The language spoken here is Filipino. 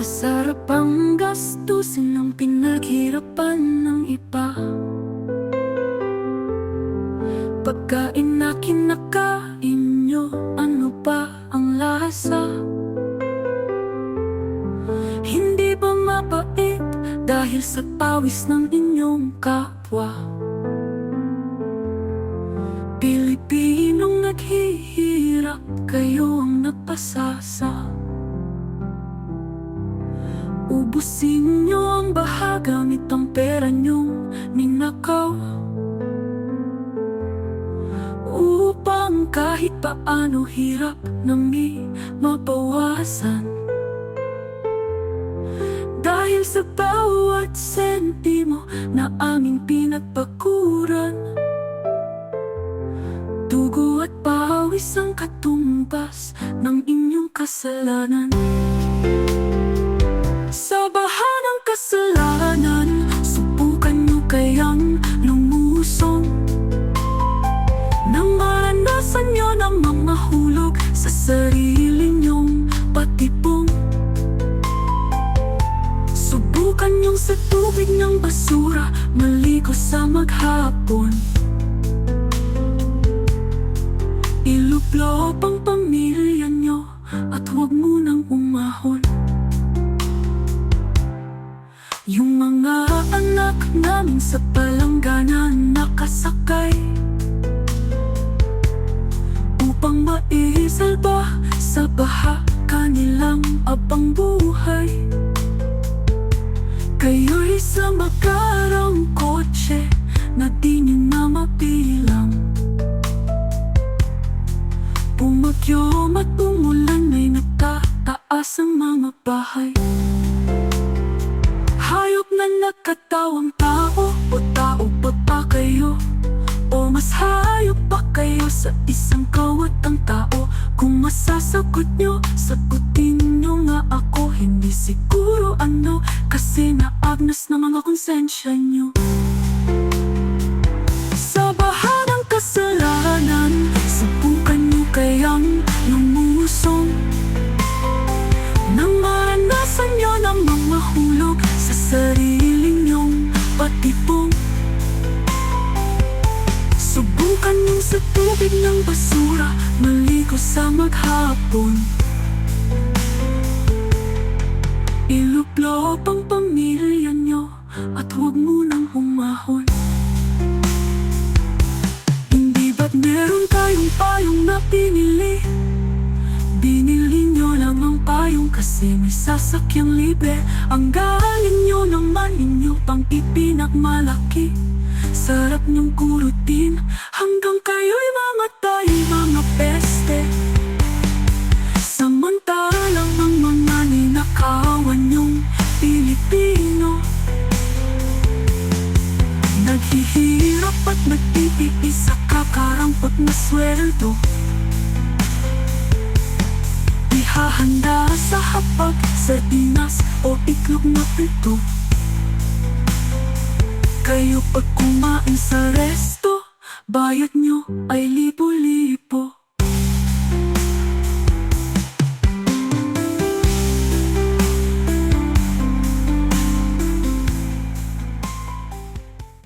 Masarap ang gastusin ng pinaghirapan ng iba Pagkain na kinakain nyo, ano pa ang lasa? Hindi ba mapait dahil sa pawis ng inyong kapwa? Pilipinong naghihirap, kayo ang napasasa Ubusin nyo ang bahagamit ang pera nyong ninakaw. Upang kahit paano hirap nami mabawasan. Dahil sa bawat sentimo na aming pinagpakuran. Dugo at pawis ang katumbas ng inyong kasalanan maranasan nyo ng mga hulog sa sarili nyong patibong Subukan nyong sa tubig ng basura, maligo sa maghapon. Iluplop ang pamilya nyo at huwag munang umahon. Yung mga anak namin sa palangganan nakasakay Upang maisalba sa baha kanilang abang buhay? Kayo'y sa makarang kotse na di nyo na mabilang Pumagyom at umulan ay nagtataas ang mga bahay. Hayop na nagkatawang tao o tao sa isang kawatang tao? Kung masasagot nyo, sagutin nyo nga ako. Hindi siguro ano, kasi naagnas na mga konsensya nyo. Sa baha ng kasalanan, subukan nyo kayang lumusong. Nang maranasan nyo ng mga hulog sa sarili nyong patibong Nyo sa tubig ng basura, maligo sa maghapon. Iluplop ang pamilya nyo at huwag munang umahon Hindi ba't meron tayong payong na pinili? Binili nyo lang ang payong kasi may sasakyang libre. Ang galing nyo naman inyo pang ipinagmalaki Sarap nyong kurutin hanggang kayo'y mamatay mga peste. Samantalang ang mga ninakawan nyong Pilipino. Naghihirap at nagtitiis sa kakarampot na sweldo. Ihahanda sa hapag, sardinas o itlog na prito Kayo pag kumain sa resto, bayad nyo ay libo-libo